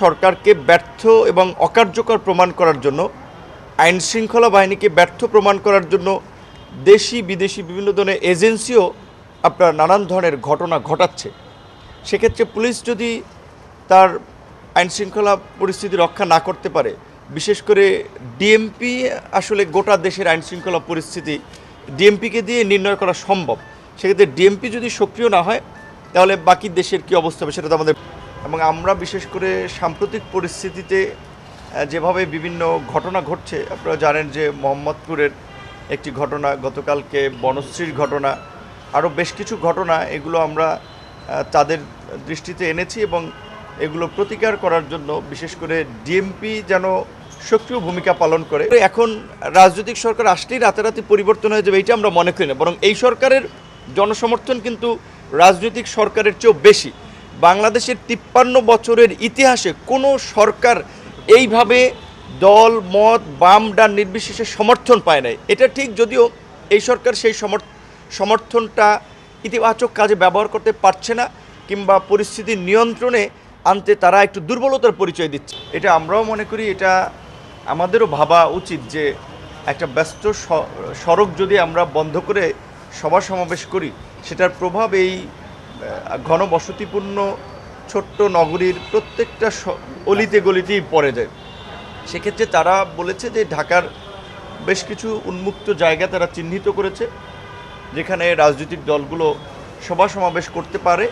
সরকারকে ব্যর্থ এবং অকার্যকর প্রমাণ করার জন্য, আইন শৃঙ্খলা বাহিনীকে ব্যর্থ প্রমাণ করার জন্য দেশি, বিদেশি বিভিন্ন ধরনের এজেন্সিও আপনার নানান ধরনের ঘটনা ঘটাচ্ছে। সেক্ষেত্রে পুলিশ যদি তার আইন শৃঙ্খলা পরিস্থিতি রক্ষা না করতে পারে, বিশেষ করে ডিএমপি আসলে গোটা দেশের আইন শৃঙ্খলা পরিস্থিতি ডিএমপিকে দিয়ে নির্ণয় করা সম্ভব। সেক্ষেত্রে ডিএমপি যদি সক্রিয় না হয়, তাহলে বাকি দেশের কি অবস্থা হবে সেটা তো আমাদের এবং আমরা বিশেষ করে সাম্প্রতিক পরিস্থিতিতে যেভাবে বিভিন্ন ঘটনা ঘটছে, আপনারা জানেন যে মোহাম্মদপুরের একটি ঘটনা, গতকালকে বনশ্রীর ঘটনা, আরও বেশ কিছু ঘটনা, এগুলো আমরা তাদের দৃষ্টিতে এনেছি এবং এগুলো প্রতিকার করার জন্য বিশেষ করে ডিএমপি যেন সক্রিয় ভূমিকা পালন করে। এখন রাজনৈতিক সরকার আসলেই রাতারাতি পরিবর্তন হয়ে যাবে, এইটা আমরা মনে করি না। বরং এই সরকারের জনসমর্থন কিন্তু রাজনৈতিক সরকারের চেয়েও বেশি। বাংলাদেশের তিপ্পান্ন বছরের ইতিহাসে কোনো সরকার এইভাবে দল, মত, বাম, ডান নির্বিশেষে সমর্থন পায় নাই। এটা ঠিক যদিও এই সরকার সেই সমর্থ, সমর্থনটা ইতিবাচক কাজে ব্যবহার করতে পারছে না, কিংবা পরিস্থিতি নিয়ন্ত্রণে আনতে তারা একটু দুর্বলতার পরিচয় দিচ্ছে। এটা আমরাও মনে করি, এটা আমাদেরও ভাবা উচিত যে একটা ব্যস্ত সড়ক যদি আমরা বন্ধ করে সভা সমাবেশ করি, সেটার প্রভাব এই ঘনবসতিপূর্ণ ছোট্ট নগরীর প্রত্যেকটা অলিতে গলিতেই পড়ে যায়। সেক্ষেত্রে তারা বলেছে যে ঢাকার বেশ কিছু উন্মুক্ত জায়গা তারা চিহ্নিত করেছে, যেখানে রাজনৈতিক দলগুলো সভা সমাবেশ করতে পারে।